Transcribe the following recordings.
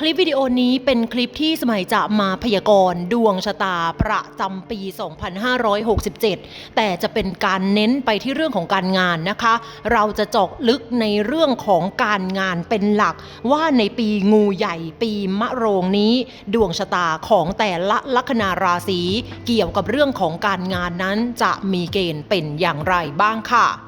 คลิปวิดีโอนี้เป็นคลิปที่สมัยจะมาพยากรณ์ดวงชะตาประจำปี 2567 แต่จะเป็นการเน้นไปที่เรื่องของการงานนะคะ เราจะเจาะลึกในเรื่องของการงานเป็นหลัก ว่าในปีงูใหญ่ปีมะโรงนี้ ดวงชะตาของแต่ละลัคนาราศีเกี่ยวกับเรื่องของการงานนั้นจะมีเกณฑ์เป็นอย่างไรบ้างค่ะ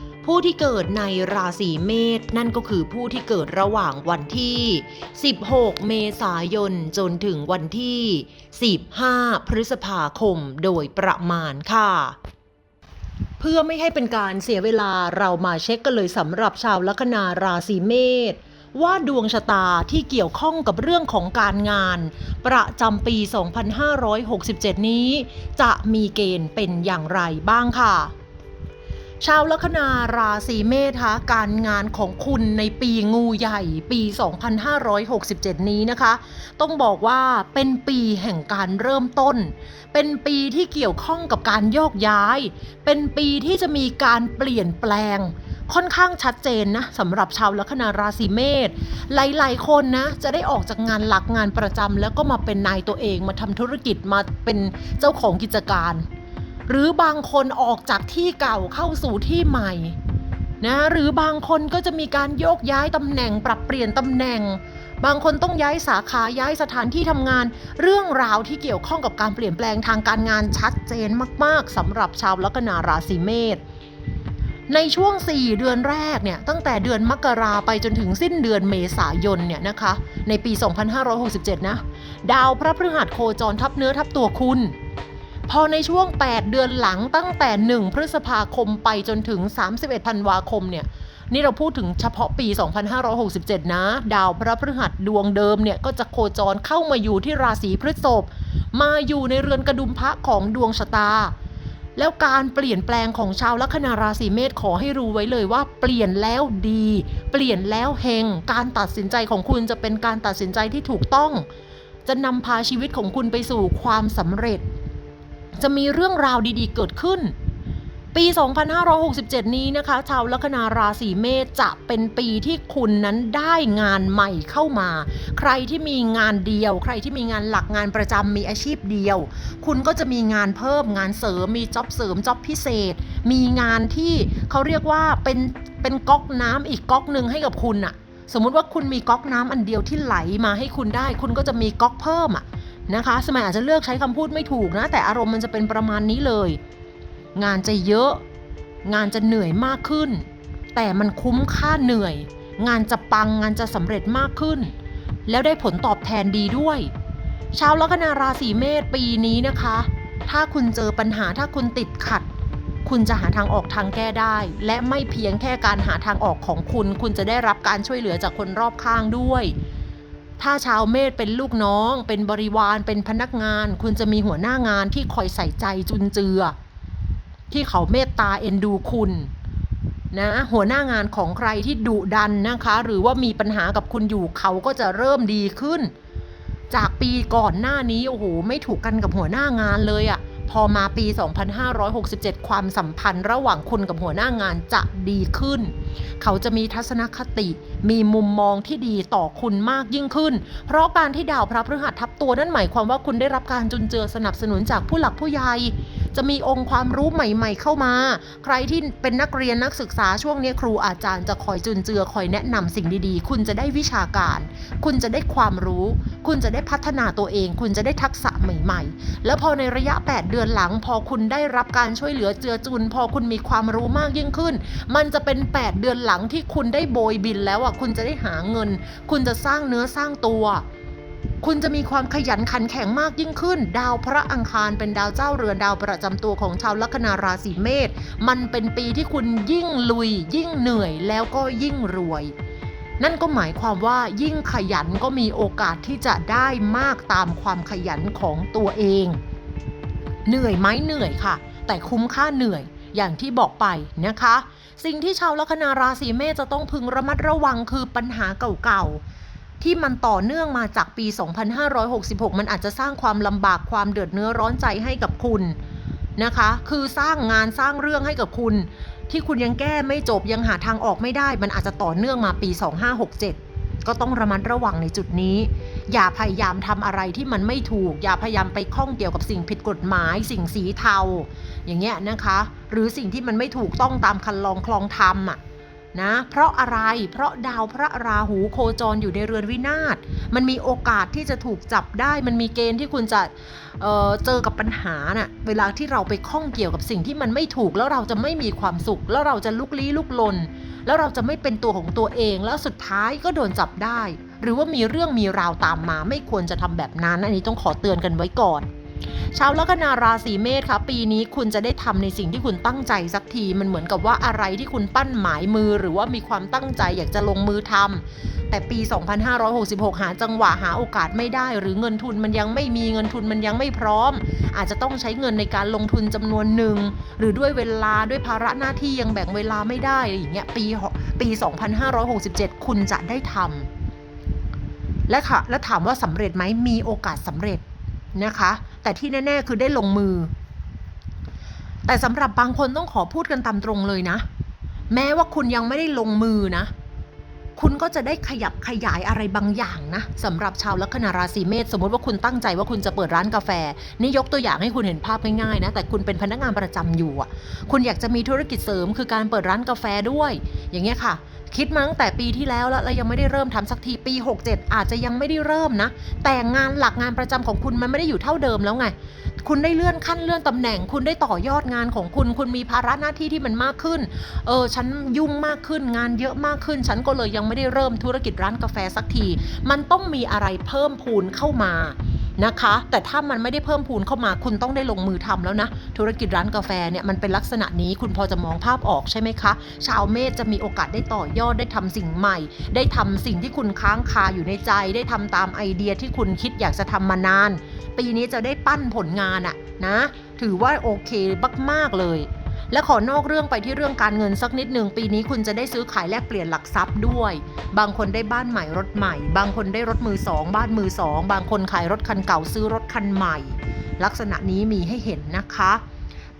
ผู้ที่เกิดในราศีเมษนั่นก็คือผู้ที่เกิดระหว่างวันที่ 16 เมษายนจนถึงวันที่ 15 พฤษภาคมโดยประมาณค่ะ เพื่อไม่ให้เป็นการเสียเวลาเรามาเช็คกันเลยสำหรับชาวลัคนาราศีเมษว่าดวงชะตาที่เกี่ยวข้องกับเรื่องของการงาน ประจำปี 2567 นี้ จะมีเกณฑ์เป็นอย่างไรบ้างค่ะ ชาวลัคนาราศีเมษคะการงานของคุณในปีงูใหญ่ปี 2567 นี้นะคะ ต้องบอกว่าเป็นปีแห่งการเริ่มต้น เป็นปีที่เกี่ยวข้องกับการโยกย้าย เป็นปีที่จะมีการเปลี่ยนแปลง ค่อนข้างชัดเจนนะสำหรับชาวลัคนาราศีเมษหลายๆ คนนะจะได้ออกจากงานหลักงานประจำแล้วก็มาเป็นนายตัวเองมาทำธุรกิจมาเป็นเจ้าของกิจการ หรือบางคนออกจากที่เก่าเข้าสู่ที่ใหม่นะหรือบางคนก็จะมีการโยกย้ายตำแหน่งปรับเปลี่ยนตำแหน่ง บางคนต้องย้ายสาขาย้ายสถานที่ทำงาน เรื่องราวที่เกี่ยวข้องกับการเปลี่ยนแปลงทางการงานชัดเจนมาก ๆสำหรับชาวลัคนาราศีเมษในช่วง 4 เดือนแรกเนี่ยตั้งแต่เดือนมกราไปจนถึงสิ้นเดือนเมษายนเนี่ยนะคะในปี 2567 นะ ดาวพระพฤหัสโคจรทับเนื้อทับตัวคุณ พอในช่วง 8 เดือนหลังตั้งแต่ 1 พฤษภาคมไปจนถึง 31ธันวาคมเนี่ยนี่เราพูดถึงเฉพาะปี 2567 นะ ดาวพระพฤหัสดวงเดิมเนี่ยก็จะโคจรเข้ามาอยู่ที่ราศีพฤษภมาอยู่ในเรือนกระดุมพระของดวงชะตา แล้วการเปลี่ยนแปลงของชาวลัคนาราศีเมษขอให้รู้ไว้เลยว่า เปลี่ยนแล้วดี เปลี่ยนแล้วเฮงการตัดสินใจของคุณจะเป็นการตัดสินใจที่ถูกต้อง จะนำพาชีวิตของคุณไปสู่ความสำเร็จ จะมีเรื่องราวดีๆเกิดขึ้น ปี 2567 นี้นะคะ ชาวลัคนาราศีเมษจะเป็นปีที่คุณนั้นได้งานใหม่เข้ามา ใครที่มีงานเดียว ใครที่มีงานหลักงานประจำมีอาชีพเดียว คุณก็จะมีงานเพิ่มงานเสริมมีจ็อบเสริมจ็อบพิเศษ มีงานที่เขาเรียกว่าเป็นเป็นก๊อกน้ำอีกก๊อกหนึ่งให้กับคุณอะสมมุติว่าคุณมีก๊อกน้ำอันเดียวที่ไหลมาให้คุณได้ คุณก็จะมีก๊อกเพิ่มอะ นะคะ สมัยอาจจะเลือกใช้คำพูดไม่ถูกนะ แต่อารมณ์มันจะเป็นประมาณนี้เลย งานจะเยอะ งานจะเหนื่อยมากขึ้น แต่มันคุ้มค่าเหนื่อย งานจะปังงานจะสำเร็จมากขึ้น แล้วได้ผลตอบแทนดีด้วย ชาวลัคนาราศีเมษปีนี้นะคะ ถ้าคุณเจอปัญหาถ้าคุณติดขัด คุณจะหาทางออกทางแก้ได้ และไม่เพียงแค่การหาทางออกของคุณ คุณจะได้รับการช่วยเหลือจากคนรอบข้างด้วย ถ้าชาวเมษเป็นลูกน้อง เป็นบริวารเป็นพนักงาน คุณจะมีหัวหน้างานที่คอยใส่ใจจุนเจือ ที่เขาเมตตาเอ็นดูคุณนะหัวหน้างานของใครที่ดุดันนะคะ หรือว่ามีปัญหากับคุณอยู่เขาก็จะเริ่มดีขึ้น จากปีก่อนหน้านี้โอ้โหไม่ถูกกันกับหัวหน้างานเลยอะ่ะพอมาปี 2567 ความสัมพันธ์ระหว่างคุณกับหัวหน้างานจะดีขึ้น เขาจะมีทัศนคติมีมุมมองที่ดีต่อคุณมากยิ่งขึ้น เพราะการที่ดาวพระพฤหัสทับตัวนั่นหมายความว่าคุณได้รับการจุนเจือสนับสนุนจากผู้หลักผู้ใหญ่จะมีองค์ความรู้ใหม่ๆเข้ามา ใครที่เป็นนักเรียนนักศึกษาช่วงนี้ครูอาจารย์จะคอยจุนเจือคอยแนะนำสิ่งดีๆ คุณจะได้วิชาการ คุณจะได้ความรู้ คุณจะได้พัฒนาตัวเอง คุณจะได้ทักษะใหม่ๆ แล้วพอในระยะ 8 เดือนหลัง พอคุณได้รับการช่วยเหลือเจือจุน พอคุณมีความรู้มากยิ่งขึ้น มันจะเป็น 8เดือนหลังที่คุณได้โบยบินแล้วอะคุณจะได้หาเงิน คุณจะสร้างเนื้อสร้างตัว คุณจะมีความขยันขันแข็งมากยิ่งขึ้น ดาวพระอังคารเป็นดาวเจ้าเรือนดาวประจำตัวของชาวลัคนาราศีเมษมันเป็นปีที่คุณยิ่งลุย ยิ่งเหนื่อยแล้วก็ยิ่งรวยนั่นก็หมายความว่ายิ่งขยันก็มีโอกาสที่จะได้มากตามความขยันของตัวเอง เหนื่อยไหมเหนื่อยค่ะ แต่คุ้มค่าเหนื่อยอย่างที่บอกไปนะคะ สิ่งที่ชาวลัคนาราศีเมษจะต้องพึงระมัดระวังคือปัญหาเก่าๆ ที่มันต่อเนื่องมาจากปี 2566 มันอาจจะสร้างความลำบากความเดือดเนื้อร้อนใจให้กับคุณนะคะ คือสร้างงานสร้างเรื่องให้กับคุณ ที่คุณยังแก้ไม่จบยังหาทางออกไม่ได้ มันอาจจะต่อเนื่องมาปี 2567ก็ต้องระมัดระวังในจุดนี้ อย่าพยายามทำอะไรที่มันไม่ถูก อย่าพยายามไปข้องเกี่ยวกับสิ่งผิดกฎหมาย สิ่งสีเทา อย่างเงี้ยนะคะ หรือสิ่งที่มันไม่ถูกต้องตามคันลองคลองธรรมอะนะเพราะอะไรเพราะดาวพระราหูโคจรอยู่ในเรือนวินาศมันมีโอกาสที่จะถูกจับได้ มันมีเกณฑ์ที่คุณจะเออเจอกับปัญหาน่ะเวลาที่เราไปข้องเกี่ยวกับสิ่งที่มันไม่ถูกแล้วเราจะไม่มีความสุข แล้วเราจะลุกลี้ลุกลน แล้วเราจะไม่เป็นตัวของตัวเอง แล้วสุดท้ายก็โดนจับได้ หรือว่ามีเรื่องมีราวตามมา ไม่ควรจะทำแบบนั้นอันนี้ต้องขอเตือนกันไว้ก่อน ชาวลัคนาราศีเมษคะปีนี้คุณจะได้ทำในสิ่งที่คุณตั้งใจสักที มันเหมือนกับว่าอะไรที่คุณปั้นหมายมือ หรือว่ามีความตั้งใจอยากจะลงมือทำแต่ปี 2566 หาจังหวะหาโอกาสไม่ได้ หรือเงินทุนมันยังไม่มีเงินทุนมันยังไม่พร้อม อาจจะต้องใช้เงินในการลงทุนจำนวนหนึ่ง หรือด้วยเวลาด้วยภาระหน้าที่ยังแบ่งเวลาไม่ได้อะไรอย่างเงี้ยปีปี 2567 คุณจะได้ทำและค่ะและถามว่าสำเร็จไหมมีโอกาสสำเร็จ นะคะ แต่ที่แน่ ๆ คือได้ลงมือ แต่สำหรับบางคนต้องขอพูดกันตามตรงเลยนะ แม้ว่าคุณยังไม่ได้ลงมือนะ คุณก็จะได้ขยับขยายอะไรบางอย่างนะสำหรับชาวลัคนาราศีเมษสมมติว่าคุณตั้งใจว่าคุณจะเปิดร้านกาแฟ นี่ยกตัวอย่างให้คุณเห็นภาพง่ายๆนะแต่คุณเป็นพนักงานประจำอยู่อะ คุณอยากจะมีธุรกิจเสริมคือการเปิดร้านกาแฟด้วย อย่างเงี้ยค่ะ คิดมาตั้งแต่ปีที่แล้วแล้วแล้วยังไม่ได้เริ่มทำสักทีปี 67 อาจจะยังไม่ได้เริ่มนะ แต่งานหลักงานประจำของคุณมันไม่ได้อยู่เท่าเดิมแล้วไง คุณได้เลื่อนขั้นเลื่อนตำแหน่ง คุณได้ต่อยอดงานของคุณ คุณมีภาระหน้าที่ที่มันมากขึ้น เออ ฉันยุ่งมากขึ้นงานเยอะมากขึ้น ฉันก็เลยยังไม่ได้เริ่มธุรกิจร้านกาแฟสักที มันต้องมีอะไรเพิ่มพูนเข้ามา นะคะ แต่ถ้ามันไม่ได้เพิ่มพูนเข้ามาคุณต้องได้ลงมือทำแล้วนะ ธุรกิจร้านกาแฟเนี่ยมันเป็นลักษณะนี้คุณพอจะมองภาพออกใช่ไหมคะ ชาวเมษจะมีโอกาสได้ต่อยอดได้ทำสิ่งใหม่ ได้ทำสิ่งที่คุณค้างคาอยู่ในใจ ได้ทำตามไอเดียที่คุณคิดอยากจะทำมานาน ปีนี้จะได้ปั้นผลงานอะนะ ถือว่าโอเคมากๆเลย และขอนอกเรื่องไปที่เรื่องการเงินสักนิดหนึ่งปีนี้คุณจะได้ซื้อขายแลกเปลี่ยนหลักทรัพย์ด้วย บางคนได้บ้านใหม่รถใหม่ บางคนได้รถมือสองบ้านมือสองบางคนขายรถคันเก่าซื้อรถคันใหม่ ลักษณะนี้มีให้เห็นนะคะ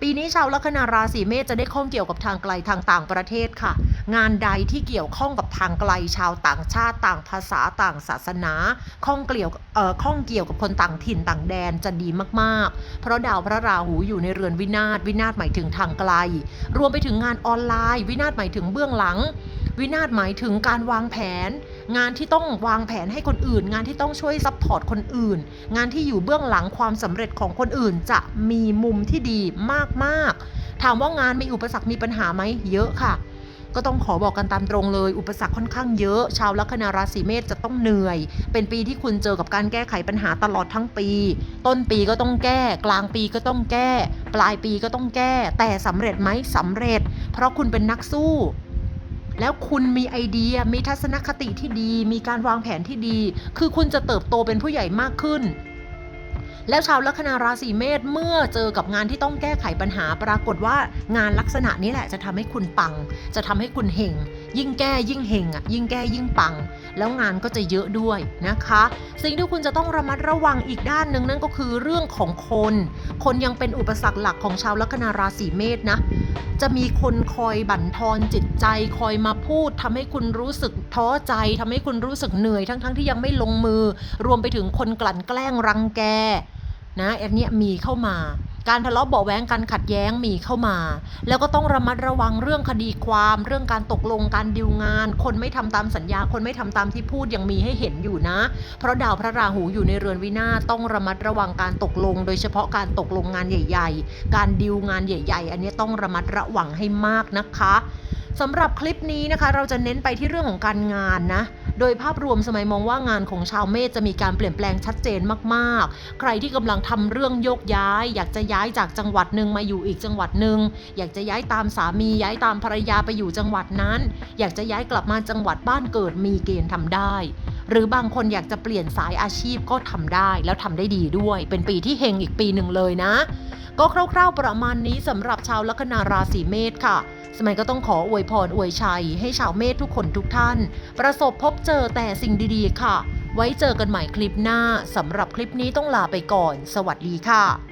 ปีนี้ชาวลัคนาราศีเมษจะได้ข้องเกี่ยวกับทางไกลทางต่างประเทศค่ะ งานใดที่เกี่ยวข้องกับทางไกลชาวต่างชาติต่างภาษาต่างศาสนาข้องเกี่ยวเอ่อข้องเกี่ยวกับคนต่างถิ่นต่างแดนจะดีมากๆ เพราะดาวพระราหูอยู่ในเรือนวินาศวินาศหมายถึงทางไกล รวมไปถึงงานออนไลน์ วินาศหมายถึงเบื้องหลัง วินาศหมายถึงการวางแผน งานที่ต้องวางแผนให้คนอื่น งานที่ต้องช่วยซัพพอร์ตคนอื่น งานที่อยู่เบื้องหลังความสำเร็จของคนอื่น จะมีมุมที่ดีมากๆ ถามว่างานมีอุปสรรคมีปัญหาไหมเยอะค่ะ ก็ต้องขอบอกกันตามตรงเลย อุปสรรคค่อนข้างเยอะ ชาวลัคนาราศีเมษจะต้องเหนื่อย เป็นปีที่คุณเจอกับการแก้ไขปัญหาตลอดทั้งปี ต้นปีก็ต้องแก้ กลางปีก็ต้องแก้ ปลายปีก็ต้องแก้ แต่สำเร็จไหมสำเร็จ เพราะคุณเป็นนักสู้ แล้วคุณมีไอเดีย มีทัศนคติที่ดี มีการวางแผนที่ดี คือคุณจะเติบโตเป็นผู้ใหญ่มากขึ้น แล้วชาวลัคนาราศีเมษเมื่อเจอกับงานที่ต้องแก้ไขปัญหาปรากฏว่างานลักษณะนี้แหละจะทำให้คุณปัง จะทำให้คุณเห่งยิ่งแก้ยิ่งเห่งอะยิ่งแก้ยิ่งปัง แล้วงานก็จะเยอะด้วยนะคะ สิ่งที่คุณจะต้องระมัดระวังอีกด้านหนึ่งนั่นก็คือเรื่องของคน คนยังเป็นอุปสรรคหลักของชาวลัคนาราศีเมษนะจะมีคนคอยบั่นทอนจิตใจคอยมาพูดทำให้คุณรู้สึกท้อใจทำให้คุณรู้สึกเหนื่อยทั้งๆทที่ยังไม่ลงมือ รวมไปถึงคนกลั่นแกล้งรังแก นะอันเนี้ยมีเข้ามาการทะเลาะเบาะแว้งการขัดแย้งมีเข้ามา แล้วก็ต้องระมัดระวังเรื่องคดีความ เรื่องการตกลงการดิวงาน คนไม่ทำตามสัญญา คนไม่ทำตามที่พูดยังมีให้เห็นอยู่นะ เพราะดาวพระราหูอยู่ในเรือนวินาศต้องระมัดระวังการตกลง โดยเฉพาะการตกลงงานใหญ่ ๆ การดิวงานใหญ่ ๆ อันนี้ต้องระมัดระวังให้มากนะคะสำหรับคลิปนี้นะคะ เราจะเน้นไปที่เรื่องของการงานนะ โดยภาพรวมสมัยมองว่างานของชาวเมษจะมีการเปลี่ยนแปลงชัดเจนมากๆ ใครที่กำลังทำเรื่องโยกย้าย อยากจะย้ายจากจังหวัดหนึ่งมาอยู่อีกจังหวัดหนึ่งอยากจะย้ายตามสามีย้ายตามภรรยาไปอยู่จังหวัดนั้น อยากจะย้ายกลับมาจังหวัดบ้านเกิดมีเกณฑ์ทำได้ หรือบางคนอยากจะเปลี่ยนสายอาชีพก็ทำได้แล้วทำได้ดีด้วย เป็นปีที่เฮงอีกปีหนึ่งเลยนะ ก็คร่าวๆประมาณนี้สำหรับชาวลัคนาราศีเมษค่ะ สมัยก็ต้องขออวยพรอวยชัย ให้ชาวเมษทุกคนทุกท่าน ประสบพบเจอแต่สิ่งดีๆ ค่ะ ไว้เจอกันใหม่คลิปหน้าสำหรับคลิปนี้ต้องลาไปก่อน สวัสดีค่ะ